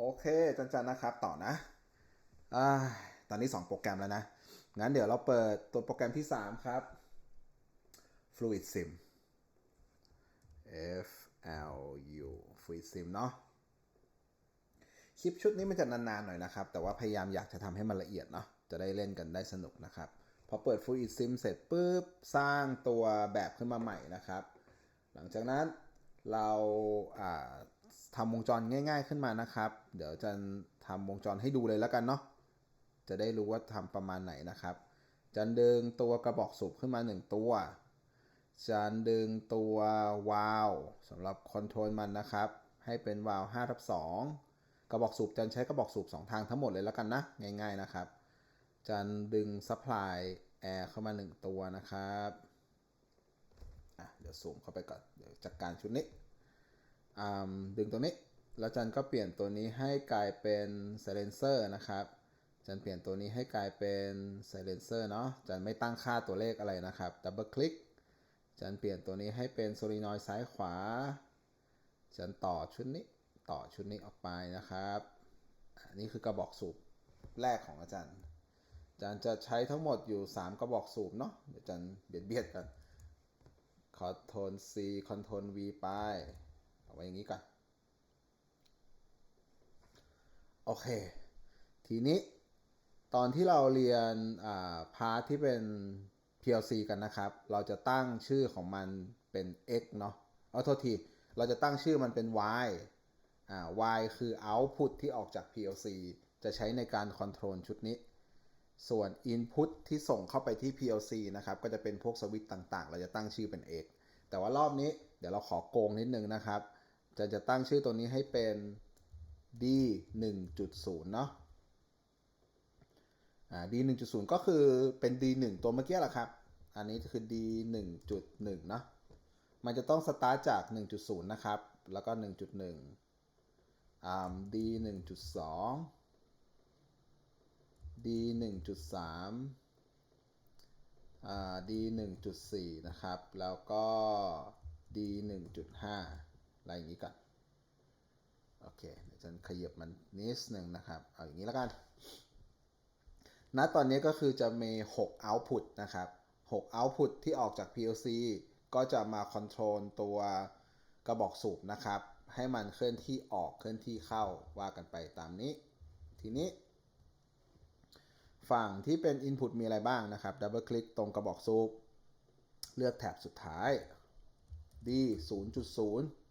โอเคจันจันนะครับต่อนะอตอนนี้ 2 โปรแกรมแล้วนะ งั้นเดี๋ยวเราเปิดตัวโปรแกรมที่ 3 ครับ Fluid Sim F L U Fluid Sim เนาะคลิปชุดนี้มันจะนานๆหน่อยนะครับ แต่ว่าพยายามอยากจะทำให้มันละเอียดเนาะจะได้เล่นกันได้สนุกนะครับ พอเปิด Fluid Sim เสร็จปุ๊บ สร้างตัวแบบขึ้นมาใหม่นะครับ หลังจากนั้นเราอ่า ทำวงจรง่าย ๆขึ้นมานะครับ เดี๋ยวจะทำวงจรให้ดูเลยแล้วกันเนาะจะได้รู้ว่าทำประมาณไหนนะครับจะดึงตัวกระบอกสูบขึ้นมา 1 ตัวจะดึงตัววาล์วสำหรับคอนโทรลมันนะครับ ให้เป็นวาล์ว5ทับ2กระบอกสูบจะใช้กระบอกสูบ 2 ทางทั้งหมดเลยแล้วกันนะ ง่าย ๆนะครับจะดึงซัพพลายแอร์เข้ามา 1 ตัวนะครับ เดี๋ยวซูมเข้าไปก่อน เดี๋ยวจัดการชุดนี้ ดึงตัวนี้ แล้วจันก็เปลี่ยนตัวนี้ให้กลายเป็น silencer นะครับ จันเปลี่ยนตัวนี้ให้กลายเป็น silencer เนาะ จันไม่ตั้งค่าตัวเลขอะไรนะครับ ดับเบิลคลิก จันเปลี่ยนตัวนี้ให้เป็น solenoid ซ้ายขวา จันต่อชุดนี้ ต่อชุดนี้ออกไปนะครับอันนี้คือกระบอกสูบแรกของอาจารย์ อาจารย์จะใช้ทั้งหมดอยู่ 3 กระบอกสูบเนาะ เดี๋ยวจันเบียดเบียดกัน คอนโทรล C คอนโทรล V ไป ไว้อย่างนี้ก่อน โอเค ทีนี้ตอนที่เราเรียนพาร์ทที่เป็น PLC กันนะครับ เราจะตั้งชื่อของมันเป็น x เนาะเอาโทษที เราจะตั้งชื่อมันเป็น y อ่า y คือ output ที่ออกจาก PLC จะใช้ในการคอนโทรลชุดนี้ ส่วน Input ที่ส่งเข้าไปที่ PLC นะครับ ก็จะเป็นพวกสวิตต่างๆ เราจะตั้งชื่อเป็น X แต่ว่ารอบนี้เดี๋ยวเราขอโกงนิดนึงนะครับ จะจะตั้งชื่อตัวนี้ให้เป็น D 1.0 เนาะอ่า D 1.0 ก็คือเป็น D 1ตัวเมื่อกี้แหละครับ อันนี้คือ D 1.1 เนาะมันจะต้องสตาร์ทจาก 1.0 นะครับ แล้วก็ 1.1อ่า D 1.2 D 1.3อ่า D 1.4 นะครับ แล้วก็ D 1.5 อะไรอย่างนี้ก่อนโอเคเดี๋ยวฉันขยับมันนิดนึงนะครับ เอาอย่างนี้แล้วกันณตอนนี้ก็คือจะมี 6 output นะครับ 6 output ที่ออกจาก PLC ก็จะมาคอนโทรลตัวกระบอกสูบนะครับ ให้มันเคลื่อนที่ออกเคลื่อนที่เข้าว่ากันไปตามนี้ ทีนี้ ฝั่งที่เป็น Input มีอะไรบ้างนะครับ ดับเบิลคลิกตรงกระบอกสูบ เลือกแท็บสุดท้าย D 0.0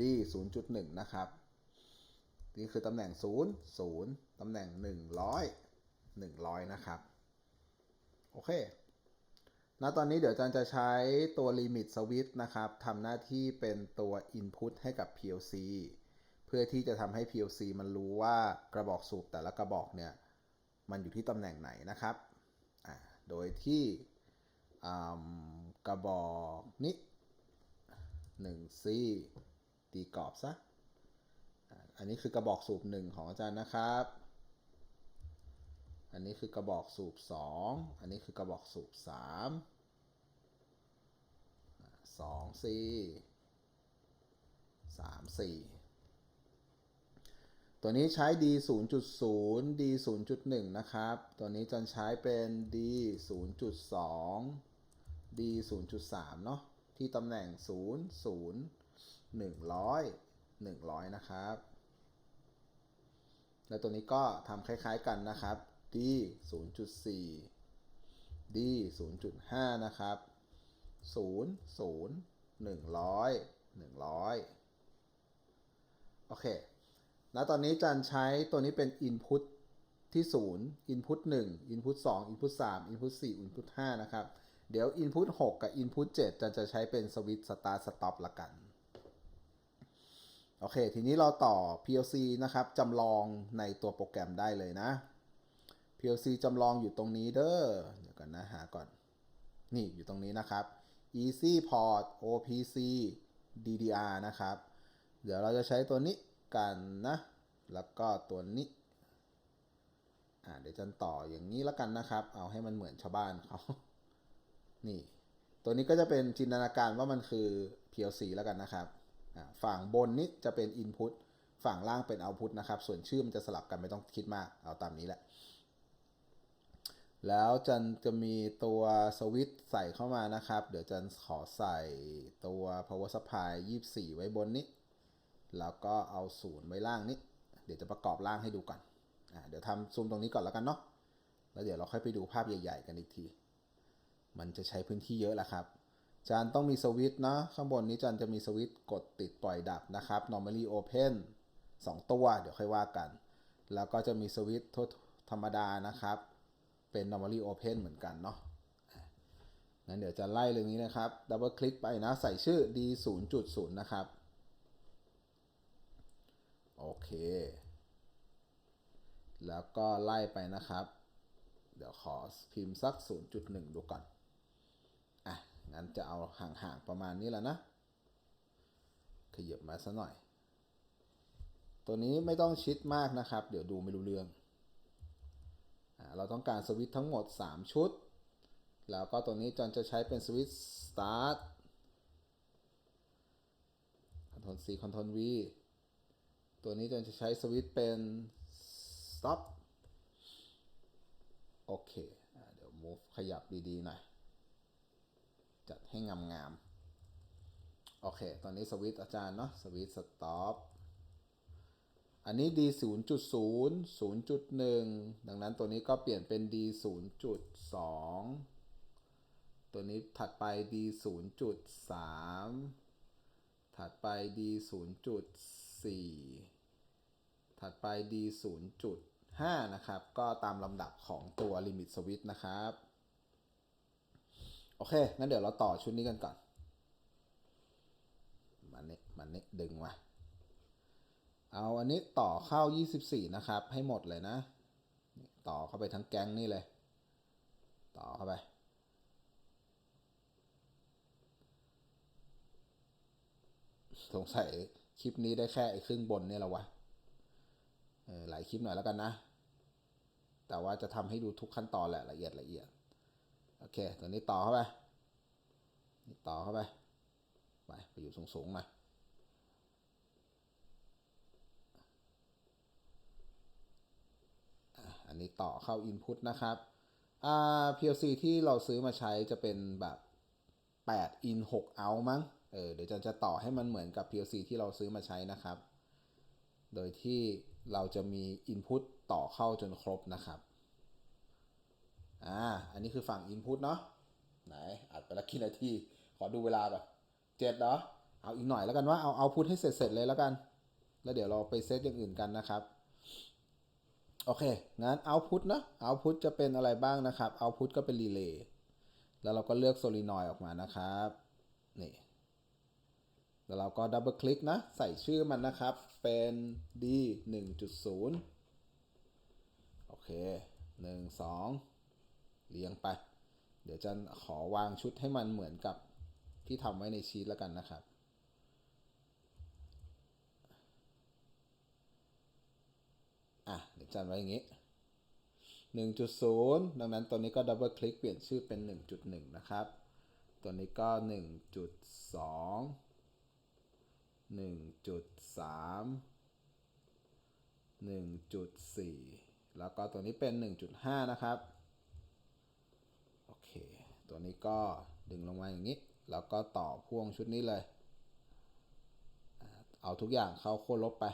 D 0.1 นะครับ นี่คือตำแหน่ง 0 0ตำแหน่ง 100 100 นะครับ โอเคณตอนนี้เดี๋ยวอาจารย์จะใช้ตัว Limit Switch นะครับทำหน้าที่เป็นตัว Input ให้กับ PLC เพื่อที่จะทำให้ PLC มันรู้ว่ากระบอกสูบแต่ละกระบอกเนี่ย มันอยู่ที่ตำแหน่งไหนนะครับ โดยที่กระบอกนี้ 1C ตีกรอบซะ อันนี้คือกระบอกสูบหนึ่งของอาจารย์นะครับ อันนี้คือกระบอกสูบสองอันนี้คือกระบอกสูบสามสองสี่สามสี่ตัวนี้ใช้ D 0.0 D 0.1 นะครับ ตัวนี้จะใช้เป็น D 0.2 D 0.3 เนาะ ที่ตำแหน่ง 0 0 100 100 นะครับ แล้วตัวนี้ก็ทำคล้ายๆกันนะครับ D 0.4 D 0.5 นะครับ 0 0 100 100 โอเค แล้วตอนนี้จันใช้ตัวนี้เป็น Input ที่ 0 Input 1 Input 2 Input 3 Input 4 Input 5 นะครับ เดี๋ยว Input 6 กับ Input 7จันจะใช้เป็นสวิตช์ Start Stop ละกัน โอเค ทีนี้เราต่อ PLC นะครับจำลองในตัวโปรแกรมได้เลยนะ PLC จำลองอยู่ตรงนี้เด้อ เดี๋ยวกันนะหาก่อน นี่อยู่ตรงนี้นะครับ Easy Port OPC DDR นะครับ เดี๋ยวเราจะใช้ตัวนี้กันนะ แล้วก็ตัวนี้ อ่าเดี๋ยวจันต่ออย่างนี้แล้วกันนะครับ เอาให้มันเหมือนชาวบ้านเขา นี่ ตัวนี้ก็จะเป็นจินตนาการว่ามันคือ PLC แล้วกันนะครับ ฝั่งบนนี้จะเป็น Input ฝั่งล่างเป็นเอาพุทนะครับ ส่วนชื่อมันจะสลับกันไม่ต้องคิดมาก เอาตามนี้แหละ แล้วจันจะมีตัวสวิตช์ใส่เข้ามานะครับ เดี๋ยวจันขอใส่ตัว power supply 24 ไว้บนนี้ แล้วก็เอาศูนย์ไว้ล่างนี้ เดี๋ยวจะประกอบล่างให้ดูก่อนอเดี๋ยวทำซูมตรงนี้ก่อนแล้วกันเนาะ แล้วเดี๋ยวเราค่อยไปดูภาพใหญ่ ๆ กันอีกที มันจะใช้พื้นที่เยอะแหละครับ จานต้องมีสวิตช์นะ ข้างบนนี้จานจะมีสวิตช์กดติดปล่อยดับนะครับ normally open 2 ตัว เดี๋ยวค่อยว่ากัน แล้วก็จะมีสวิตช์ทั่วธรรมดานะครับ เป็น normally open เหมือนกันเนาะงั้นเดี๋ยวจะไล่เรื่องนี้นะครับ ดับเบิลคลิกไปนะ ใส่ชื่อ d 0 0นะครับ โอเค แล้วก็ไล่ไปนะครับ เดี๋ยวขอพิมพ์สัก 0.1 ดูก่อน งั้นจะเอาห่างๆประมาณนี้แหล้วนะ ขยับมาซะหน่อย ตัวนี้ไม่ต้องชิดมากนะครับ เดี๋ยวดูไม่รู้เรื่องอเราต้องการสวิตช์ทั้งหมด 3 ชุด แล้วก็ตัวนี้จอนจะใช้เป็นสวิตช์ start Ctrl C Ctrl V ตัวนี้จอนจะใช้สวิตช์เป็น stop โอเค เดี๋ยว move ขยับดี ๆ หน่อย จัดให้งามๆ โอเค ตอนนี้สวิตอาจารย์เนาะ สวิตช์ stop อันนี้ D 0.0 0.1 ดังนั้นตัวนี้ก็เปลี่ยนเป็น D 0.2 ตัวนี้ถัดไป D 0.3 ถัดไป D 0.4 ถัดไป D 0.5 นะครับ ก็ตามลำดับของตัว Limit Switch นะครับ โอเค งั้นเดี๋ยวเราต่อชุดนี้กันก่อน มันนี้มันนี้ดึงมาเอาอันนี้ต่อเข้า 24 นะครับ ให้หมดเลยนะ ต่อเข้าไปทั้งแก๊งนี่เลย ต่อเข้าไป สงสัยคลิปนี้ได้แค่ไอ้ครึ่งบนเนี่ยละวะเออหลายคลิปหน่อยแล้วกันนะ แต่ว่าจะทำให้ดูทุกขั้นตอนแหละละเอียดละเอียด โอเค ตัวนี้ต่อเข้าไปนี่ต่อเข้าไป ไป ไปอยู่สูงๆมาอันนี้ต่อเข้า Input นะครับอ่า PLC ที่เราซื้อมาใช้จะเป็นแบบ8 in 6 out มั้ง เออ เดี๋ยวจะจะต่อให้มันเหมือนกับ PLC ที่เราซื้อมาใช้นะครับ โดยที่เราจะมี Input ต่อเข้าจนครบนะครับ อ่า อันนี้คือฝั่ง Input เนาะ ไหน อัดไปแล้วกี่นาที ขอดูเวลาแบบเจ็ดเหรอเอาอีกหน่อยแล้วกันว่าเอาเอาพุทให้เสร็จๆเลยแล้วกัน แล้วเดี๋ยวเราไปเซตอย่างอื่นกันนะครับ โอเค งั้น output นะ output จะเป็นอะไรบ้างนะครับ output ก็เป็นรีเลย์ แล้วเราก็เลือกโซลินอยออกมานะครับ นี่ แล้วเราก็ดับเบิลคลิกนะ ใส่ชื่อมันนะครับ เป็น d 1.0 โอเค 1 2 เรียงไป เดี๋ยวจะขอวางชุดให้มันเหมือนกับที่ทำไว้ในชีตแล้วกันนะครับ อะ เดี๋ยวจันไว้อย่างนี้ 1.0 ดังนั้นตัวนี้ก็ดับเบิลคลิกเปลี่ยนชื่อเป็น 1.1 นะครับ ตัวนี้ก็ 1.2 1.3 1.4 แล้วก็ตัวนี้เป็น 1.5 นะครับ ตัวนี้ก็ดึงลงมาอย่างนี้ แล้วก็ต่อพ่วงชุดนี้เลย เอาทุกอย่างเข้าโค้ดลบไป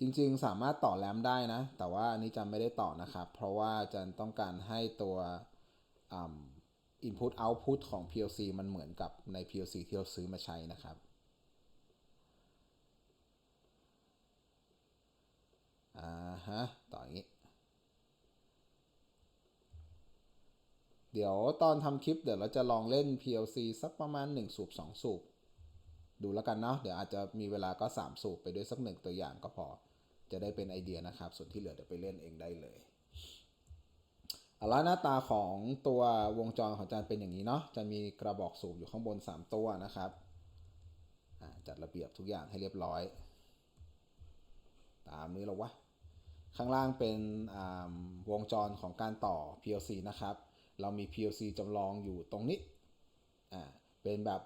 จริงๆสามารถต่อแรมได้นะ แต่ว่าอันนี้จันไม่ได้ต่อนะครับ เพราะว่าจันต้องการให้ตัว input output ของ PLC มันเหมือนกับใน PLC ที่เราซื้อมาใช้นะครับอ่าฮะ ต่ออย่างนี้ เดี๋ยวตอนทำคลิปเดี๋ยวเราจะลองเล่น PLC สักประมาณ 1 สูบ 2 สูบ ดูแล้วกันเนาะเดี๋ยวอาจจะมีเวลาก็ 3 สูบไปด้วยสักหนึ่งตัวอย่างก็พอ จะได้เป็นไอเดียนะครับ ส่วนที่เหลือเดี๋ยวไปเล่นเองได้เลยเอาละหน้าตาของตัววงจรของจานเป็นอย่างนี้เนาะจะมีกระบอกสูบอยู่ข้างบน 3 ตัวนะครับจัดระเบียบทุกอย่างให้เรียบร้อย ตามนี้แล้ววะข้างล่างเป็นวงจรของการต่อ PLC นะครับ เรามี PLC จำลองอยู่ตรงนี้ อ่า เป็นแบบ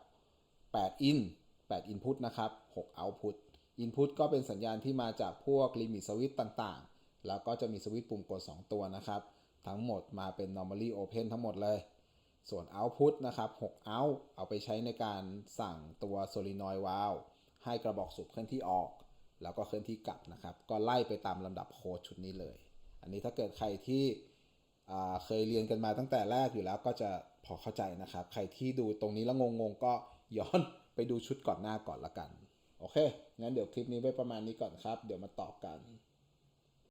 8 in 8 input นะครับ 6 output input ก็เป็นสัญญาณที่มาจากพวก limit switch ต่างๆ แล้วก็จะมีสวิตช์ปุ่มกด 2 ตัวนะครับ ทั้งหมดมาเป็น normally open ทั้งหมดเลย ส่วน output นะครับ 6 out เอาไปใช้ในการสั่งตัว solenoid valve ให้กระบอกสูบเคลื่อนที่ออก แล้วก็เคลื่อนที่กลับนะครับ ก็ไล่ไปตามลำดับโค้ดชุดนี้เลย อันนี้ถ้าเกิดใครที่ เคยเรียนกันมาตั้งแต่แรกอยู่แล้วก็จะพอเข้าใจนะครับ ใครที่ดูตรงนี้แล้วงงๆ ก็ย้อนไปดูชุดก่อนหน้าก่อนละกัน โอเค งั้นเดี๋ยวคลิปนี้ไว้ประมาณนี้ก่อนครับ เดี๋ยวมาต่อกัน